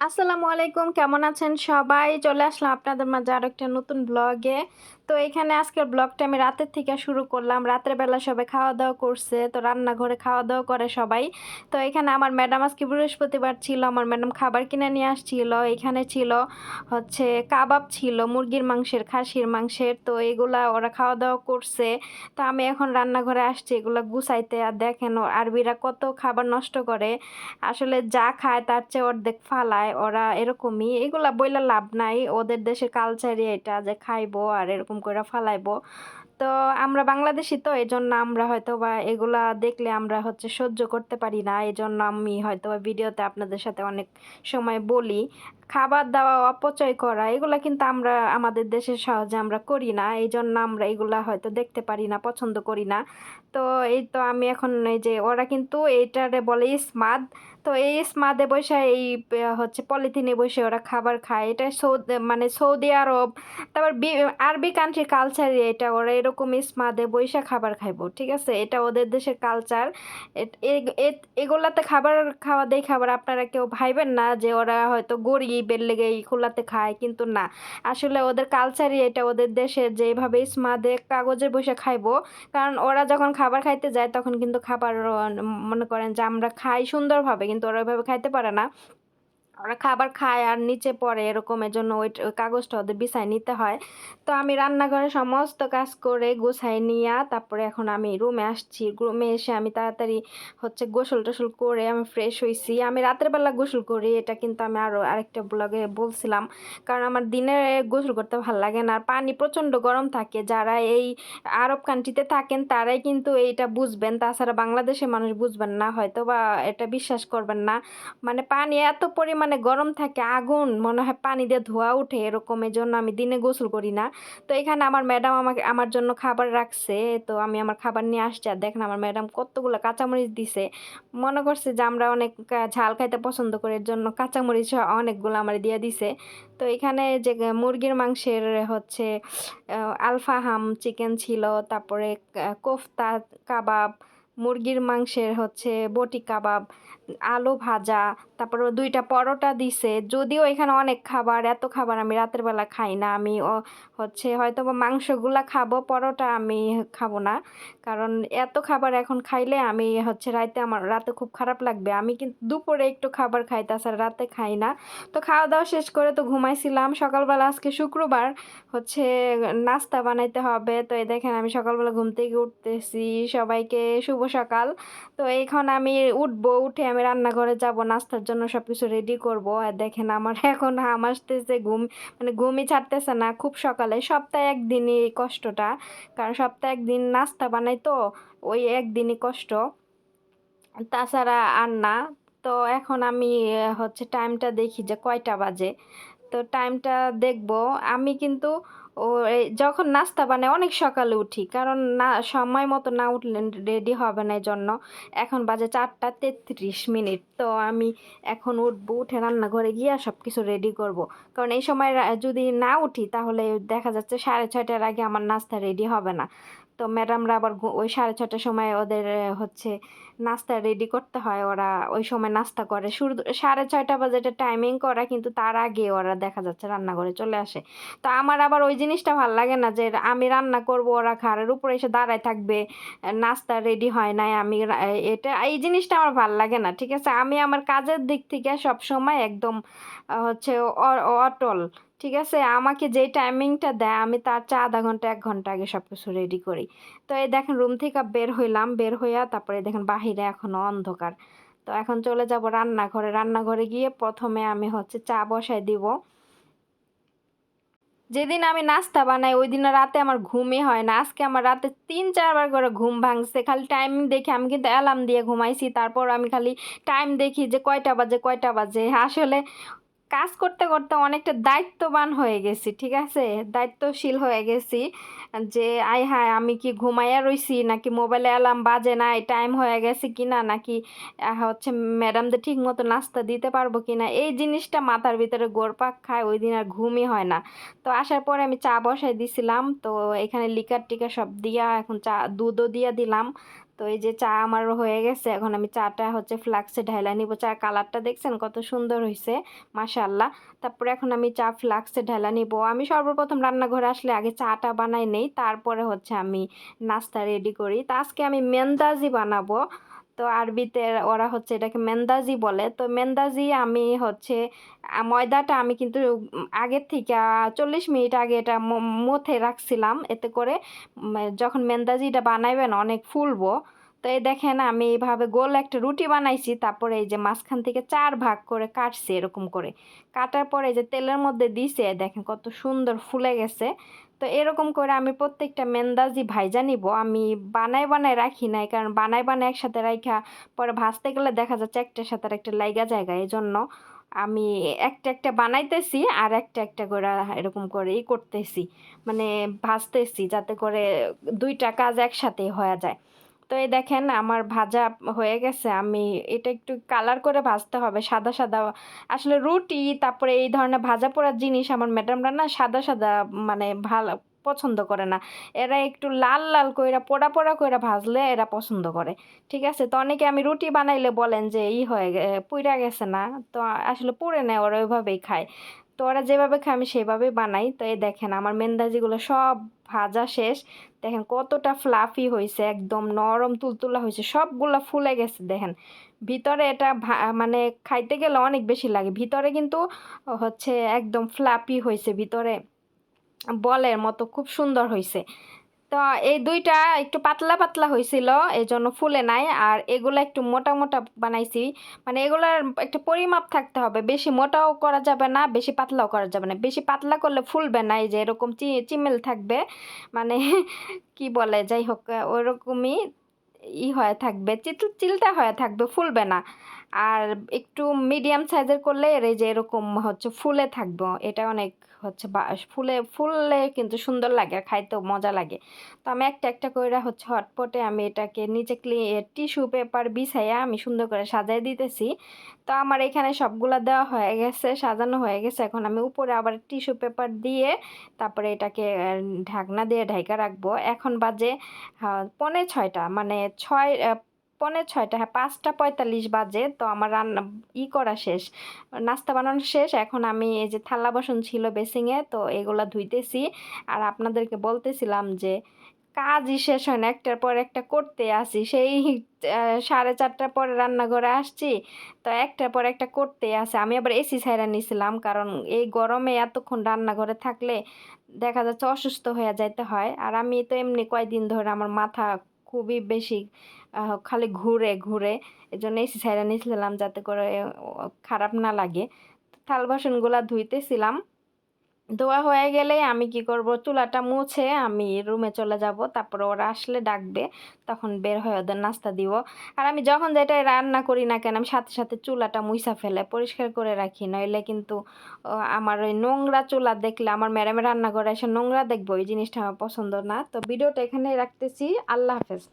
আসসালামু আলাইকুম কেমন আছেন সবাই? চলে আসলাম আপনাদের মাঝে আরও একটা নতুন ব্লগে তো এখানে আজকের ব্লগটা আমি রাতের থেকে শুরু করলাম। রাতের বেলা সবাই খাওয়া দাওয়া করছে, তো রান্নাঘরে খাওয়া দাওয়া করে সবাই। তো এখানে আমার ম্যাডাম আজকে বৃহস্পতিবার ছিল, আমার ম্যাডাম খাবার কিনে নিয়ে আসছিল। এখানে ছিল হচ্ছে কাবাব ছিল, মুরগির মাংসের, খাসির মাংসের। তো এগুলা ওরা খাওয়া দাওয়া করছে। তো আমি এখন রান্নাঘরে আসছি, এগুলো গুছাইতে। আর দেখেন আরবিরা কত খাবার নষ্ট করে। আসলে যা খায় তার চেয়ে অর্ধেক ফালায়। ওরা এরকমই। এগুলা বইলা লাভ নাই। ওদের দেশের কালচারই এটা যে খাইবো আর এরকম করে ফালাইবো। তো আমরা বাংলাদেশি তো এই জন্য আমরা হয়তো বা এগুলা দেখলে আমরা হচ্ছে সহ্য করতে পারি না। এই জন্য আমি হয়তো ভিডিওতে আপনাদের সাথে অনেক সময় বলি। খাবার দাওয়া, অপচয় করা, এগুলা কিন্তু আমরা আমাদের দেশে সহজে আমরা করি না। এই জন্য আমরা এগুলা হয়তো দেখতে পারি না, পছন্দ করি না। তো এই তো আমি এখন এই যে, ওরা কিন্তু এইটারে বলে স্মাদ তো এই স্মাদে বসে এই হচ্ছে পলিথিনে বসে ওরা খাবার খায়। এটা সৌদি মানে সৌদি আরব, তারপর আরবি কান্ট্রি কালচারে এটা ওরা এরকম স্মাদে বৈশা খাবার খাইবো, ঠিক আছে? এটা ওদের দেশের কালচার এগুলাতে খাবার খাওয়া দেয় খাবার আপনারা কেউ ভাইবেন না যে ওরা হয়তো গরিবের লেগে খোলাতে খায়, কিন্তু না। আসলে ওদের কালচারই এটা, ওদের দেশের যেভাবে স্মাদে কাগজে বসে খাইবো, কারণ ওরা যখন খাবার খাইতে যায়, তখন কিন্তু খাবার মনে করেন যে আমরা খাই সুন্দরভাবে, কিন্তু ওরা ওইভাবে খাইতে পারে না। ওরা খাবার খায় আর নিচে পড়ে এরকম এর জন্য ওই কাগজটা ওদের বিছায় নিতে হয়। তো আমি রান্নাঘরে সমস্ত কাজ করে গোছাই নিয়ে তারপরে এখন আমি রুমে আসছি। রুমে এসে আমি তাড়াতাড়ি হচ্ছে গোসল টোসল করে আমি ফ্রেশ হয়েছি আমি রাতের বেলা গোসল করি, এটা কিন্তু আমি আরও আরেকটা ব্লগে বলছিলাম। কারণ আমার দিনে গোসল করতে ভালো লাগে না। আর পানি প্রচণ্ড গরম থাকে। যারা এই আরব কান্ট্রিতে থাকেন, তারাই কিন্তু এইটা বুঝবেন। তাছাড়া বাংলাদেশের মানুষ বুঝবেন না হয়তো বা এটা বিশ্বাস করবেন না। মানে পানি এত পরিমাণে গরম থাকে, আগুন মনে হয় পানি দিয়ে ধোয়া উঠে এরকম এই জন্য আমি দিনে গোসল করি না। তো এখানে আমার ম্যাডাম আমাকে, আমার জন্য খাবার রাখছে, তো আমি আমার খাবার নিয়ে আসছি। আর দেখেন আমার ম্যাডাম কতগুলো কাঁচামরিচ দিছে। মনে করছে যে আমরা অনেক ঝাল খাইতে পছন্দ করি, এর জন্য কাঁচামরিচ অনেকগুলো আমার দিয়ে দিছে। তো এখানে যে মুরগির মাংসের হচ্ছে আলফাহাম চিকেন ছিল, তারপরে কোফতা কাবাব, মুরগির মাংসের হচ্ছে বটি কাবাব আলু ভাজা, তারপর দুইটা পরোটা দিছে। যদিও এখানে অনেক খাবার, এত খাবার আমি রাতের বেলা খাই না। আমি হচ্ছে হয়তো মাংসগুলা খাব, পরোটা আমি খাব না। কারণ এত খাবার এখন খাইলে আমি হচ্ছে রাতে আমার, রাতে খুব খারাপ লাগবে। আমি কিন্তু দুপুরে একটু খাবার খাই, তাছাড়া রাতে খাই না। তো খাওয়া দাওয়া শেষ করে তো ঘুমাইছিলাম। সকালবেলা আজকে শুক্রবার হচ্ছে নাস্তা বানাইতে হবে। তো এই দেখেন আমি সকালবেলা ঘুম থেকে উঠতেছি। সবাইকে শুভ সকাল। তো এখন আমি উঠবো, উঠে আমি রান্নাঘরে যাব, নাস্তার জন্য সব কিছু রেডি করব। আর দেখেন আমার এখন হাম আসতেছে, ঘুম মানে ঘুমই ছাড়তেছে না, খুব সকালে। সপ্তাহে একদিনই এই কষ্টটা, কারণ সপ্তাহে একদিন নাস্তা বানাই তো, ওই একদিনই কষ্ট। তাছাড়া আর না, তো এখন আমি হচ্ছে টাইমটা দেখি যে কয়টা বাজে। তো টাইমটা দেখব। আমি কিন্তু ও যখন নাস্তা বানায় অনেক সকালে উঠি, কারণ না, সময় মতো না উঠলে রেডি হবে না জন্য এখন বাজে চারটা তেত্রিশ মিনিট, তো আমি এখন উঠবো, উঠে রান্নাঘরে গিয়ে সব কিছু রেডি করব। কারণ এই সময় যদি না উঠি, তাহলে দেখা যাচ্ছে সাড়ে ছয়টার আগে আমার নাস্তা রেডি হবে না তো ম্যাডামরা আবার ওই সাড়ে ছটার সময় ওদের হচ্ছে নাস্তা রেডি করতে হয়। ওরা ওই সময় নাস্তা করে। শুরু সাড়ে ছয়টা বাজে টাইমিং করা, কিন্তু তার আগে ওরা দেখা যাচ্ছে রান্নাঘরে চলে আসে। তো আমার আবার ওই জিনিসটা ভালো লাগে না যে আমি রান্না করব, ওরা ঘাড়ের উপরে এসে দাঁড়ায় থাকবে নাস্তা রেডি হয় নাই, আমি এটা, এই জিনিসটা আমার ভালো লাগে না, ঠিক আছে? আমি আমার কাজের দিক থেকে সব সময় একদম হচ্ছে অটল। ঠিক আছে? আমাকে যে টাইমিংটা দেয়, আমি তার চা আধা ঘণ্টা, এক ঘণ্টা আগে সব কিছু রেডি করি। তো এই দেখেন রুম থেকে বের হইলাম, বের হইয়া তারপরে দেখেন বাহিরে এখনও অন্ধকার। তো এখন চলে যাব রান্নাঘরে। রান্নাঘরে গিয়ে প্রথমে আমি হচ্ছে চা বসাই দিব। যেদিন আমি নাস্তা বানাই, ওই দিন রাতে আমার ঘুমই হয় না। আজকে আমার রাতে তিন, চারবার করে ঘুম ভাঙছে। খালি টাইমিং দেখে আমি কিন্তু অ্যালার্ম দিয়ে ঘুমাইছি। তারপর আমি খালি টাইম দেখি যে কয়টা বাজে কয়টা বাজে। আসলে কাজ করতে করতে অনেকটা দায়িত্ববান হয়ে গেছি, ঠিক আছে? দায়িত্বশীল হয়ে গেছি যে আই হায়, আমি কি ঘুমাইয়া রইছি? নাকি মোবাইলে অ্যালার্ম বাজে না? টাইম হয়ে গেছে কি না? নাকি হচ্ছে ম্যাডামদের ঠিক মতো নাস্তা দিতে পারব কি না? এই জিনিসটা মাথার ভিতরে গোরপাক খায়, ওই দিন আর ঘুমই হয় না। তো আসার পরে আমি চা বসাই দিছিলাম। তো এখানে লিকার টিকা সব দিয়া, এখন চা, দুধও দিয়া দিলাম। তো এই যে চা আমার হয়ে গেছে, এখন আমি চাটা হচ্ছে ফ্লাক্সে ঢাইলা নিব। চার কালারটা দেখছেন কত সুন্দর হয়েছে মাশাল্লাহ তারপরে এখন আমি চা ফ্লাক্সে ঢালা নিব। আমি সর্বপ্রথম রান্নাঘরে আসলে আগে চাটা বানাই নেই, তারপরে হচ্ছে আমি নাস্তা রেডি করি। তা আজকে আমি মেন্দাজি বানাবো। তো আরবিতে ওরা হচ্ছে এটাকে মেন্দাজি বলে। তো মেন্দাজি আমি হচ্ছে ময়দাটা আমি কিন্তু আগের থেকে চল্লিশ মিনিট আগে এটা মথে রাখছিলাম। এতে করে যখন মেন্দাজিটা বানাইবেন অনেক ফুলবো। তো এই দেখেন আমি এইভাবে গোল একটা রুটি বানাইছি, তারপরে এই যে মাঝখান থেকে চার ভাগ করে কাটছি এরকম করে। কাটার পরে এই যে তেলের মধ্যে দিছে, দেখেন কত সুন্দর ফুলে গেছে। তো এরকম করে আমি প্রত্যেকটা মেন্দাজি ভাইজা নিব। আমি বানাই বানাই রাখি নাই, কারণ বানাই বানাই একসাথে রাখা পরে ভাজতে গেলে দেখা যাচ্ছে একটার সাথে একটা লাইগা জায়গা। এই জন্য আমি একটা একটা বানাইতেছি আর একটা একটা করে এরকম করে ই করতেছি। মানে ভাজতেছি যাতে করে দুইটা কাজ একসাথে হয়ে যায়। তো এই দেখেন আমার ভাজা হয়ে গেছে। আমি এটা একটু কালার করে ভাজতে হবে, সাদা সাদা। আসলে রুটি, তারপরে এই ধরনের ভাজা পোড়া জিনিস আমার ম্যাডামরা না সাদা সাদা মানে ভালো পছন্দ করে না। এরা একটু লাল লাল কইরা, পোড়া পোড়া কইরা ভাজলে এরা পছন্দ করে। ঠিক আছে? তো অনেকে আমি রুটি বানাইলে বলেন যে, ই হয়ে পুইরা গেছে না। তো আসলে পুড়ে নেয়, ওরা ওইভাবেই খায়। তো ওরা যেভাবে খায় আমি সেভাবেই বানাই। তো এই দেখেন আমার মেন্দাজিগুলো সব ভাজা শেষ। দেখেন কতটা ফ্লাফি হয়েছে একদম নরম তুলতুলা হয়েছে সবগুলা ফুলে গেছে দেখেন। ভিতরে এটা মানে খাইতে গেলে অনেক বেশি লাগে। ভিতরে কিন্তু হচ্ছে একদম ফ্লাপি হয়েছে ভিতরে বলের মতো খুব সুন্দর হয়েছে তো এই দুইটা একটু পাতলা পাতলা হয়েছিল এই জন্য ফুলে নাই। আর এগুলো একটু মোটা মোটা বানাইছি। মানে এগুলার একটা পরিমাপ থাকতে হবে। বেশি মোটাও করা যাবে না, বেশি পাতলাও করা যাবে না। বেশি পাতলা করলে ফুলবে না, এই যে এরকম চি, চিমেল থাকবে। মানে কি বলে, যাই হোক, ওরকমই ই হয়ে থাকবে, চিল, চিলটা হয়ে থাকবে, ফুলবে না। আর একটু মিডিয়াম সাইজের করলে এর এই যে এরকম হচ্ছে, ফুলে থাকবে। এটা অনেক হচ্ছে ফুলে, ফুললে কিন্তু সুন্দর লাগে আর খাইতেও মজা লাগে। তো আমি একটা একটা করে হচ্ছে হটপটে আমি এটাকে নিচে ক্লি টিস্যু পেপার বিছাইয়া আমি সুন্দর করে সাজাই দিতেছি। তো আমার এখানে সবগুলা দেওয়া হয়ে গেছে, সাজানো হয়ে গেছে। এখন আমি উপরে আবার টিস্যু পেপার দিয়ে তারপরে এটাকে ঢাকনা দিয়ে ঢাকা রাখব। এখন বাজে পৌনে ছয়টা। মানে ছয় পৌনে ছয়টা হ্যাঁ পাঁচটা পঁয়তাল্লিশ বাজে, তো আমার রান্না, ই করা শেষ। নাস্তা বানানো শেষ, এখন আমি এই যে থালা বাসন ছিল বেসিংয়ে, তো এগুলা ধুইতেছি। আর আপনাদেরকে বলতেছিলাম যে, কাজই শেষ হয় না, একটার পর একটা করতে আসি। সেই সাড়ে চারটার পরে রান্নাঘরে আসছি, তো একটার পর একটা করতে আসে। আমি আবার এসি ছাইরা নিছিলাম, কারণ এই গরমে এতক্ষণ রান্নাঘরে থাকলে দেখা যাচ্ছে অসুস্থ হয়ে যাইতে হয়। আর আমি তো এমনি কয়দিন ধরে আমার মাথা খুবই বেশি খালি ঘুরে ঘুরে এই জন্য এসি সাইডা নিয়েছিলাম যাতে করে খারাপ না লাগে। থাল বাসনগুলা ধুইতেছিলাম। ধোয়া হয়ে গেলে আমি কি করব? চুলাটা মুছে আমি রুমে চলে যাব। তারপরে ওরা আসলে ডাকবে, তখন বের হয়ে ওদের নাস্তা দিব। আর আমি যখন যেটা রান্না করি না কেন, আমি সাথে সাথে চুলাটা মুইসা ফেলে, পরিষ্কার করে রাখি। নইলে কিন্তু আমার ওই নোংরা চুলা দেখলে, আমার ম্যাডামে রান্না করে এসে নোংরা দেখব, ওই জিনিসটা আমার পছন্দ না। তো ভিডিওটা এখানেই রাখতেছি। আল্লাহ হাফেজ।